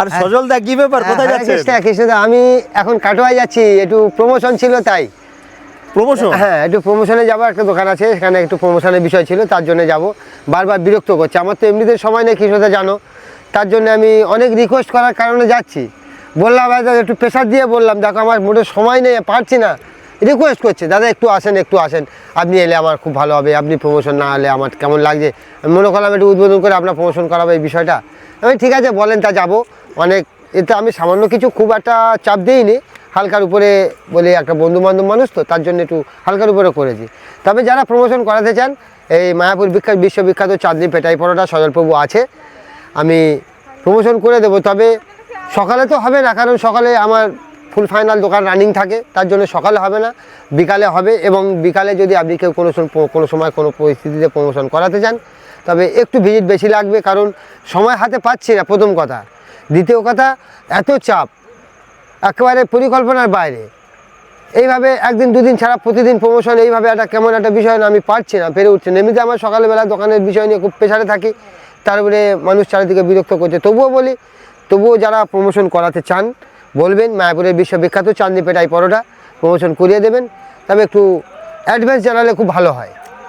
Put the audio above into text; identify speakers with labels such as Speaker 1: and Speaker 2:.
Speaker 1: আর সজল দা কি ব্যাপার? কোথায়
Speaker 2: হ্যাঁ, কৃষ্ণদা আমি এখন কাটোয়ায় যাচ্ছি একটু প্রমোশন ছিল তাই।
Speaker 1: প্রমোশন
Speaker 2: হ্যাঁ একটু প্রমোশনে যাব একটা দোকান আছে সেখানে একটু প্রমোশনের বিষয় ছিল তার জন্য যাব। বারবার বিরক্ত করছে। আমার তো এমনিতে সময় নেই কৃষ্ণদা জানো। তার জন্য আমি অনেক রিকোয়েস্ট করার কারণে যাচ্ছি। বললাম দাদা একটু প্রেশার দিয়ে বললাম দেখো আমার মোটে সময় নেই পারছি না। রিকোয়েস্ট করছে দাদা একটু আসেন একটু আসেন। আপনি এলে আমার খুব ভালো হবে আপনি প্রমোশন না হলে আমার কেমন লাগছে? আমি মনে করলাম একটু উদ্বোধন করে আপনার প্রমোশন করাবো এই বিষয়টা। আমি ঠিক আছে, বলেন, তা যাব। অনেক, এতে আমি সামান্য কিছু খুব একটা চাপ দিইনি। হালকার উপরে বলে, একটা বন্ধু বান্ধব মানুষ তো, তার জন্য একটু হালকার উপরে করেছি। তবে যারা প্রমোশন করাতে চান, এই মায়াপুর বিখ্যাত, বিশ্ববিখ্যাত চাঁদনি পেটাই পরোটা সজলপ্রভু আছে। আমি প্রমোশন করে দেবো, তবে সকালে তো হবে না, কারণ সকালে আমার ফুল ফাইনাল দোকান রানিং থাকে, তার জন্য সকালে হবে না, বিকালে হবে। এবং বিকালে যদি আপনি কেউ কোনো কোনো সময় কোনো পরিস্থিতিতে প্রমোশন করাতে চান তবে একটু ভিজিট বেশি লাগবে, কারণ সময় হাতে পাচ্ছি না, প্রথম কথা। দ্বিতীয় কথা, এত চাপ, একেবারে পরিকল্পনার বাইরে। এইভাবে একদিন, দুদিন ছাড়া প্রতিদিন প্রমোশন এইভাবে একটা কেমন একটা বিষয় না, আমি পারছি না, পেরে উঠছি এমনিতে আমার সকালবেলা দোকানের বিষয় নিয়ে খুব প্রেশারে থাকি, তারপরে মানুষ চারিদিকে বিরক্ত করছে। তবুও বলি, তবুও যারা প্রমোশন করাতে চান, বলবেন, মায়াপুরের বিশ্ববিখ্যাত চাঁদনি পেটাই পরোটা প্রমোশন করিয়ে দেবেন। তবে একটু অ্যাডভান্স জানালে খুব ভালো হয়।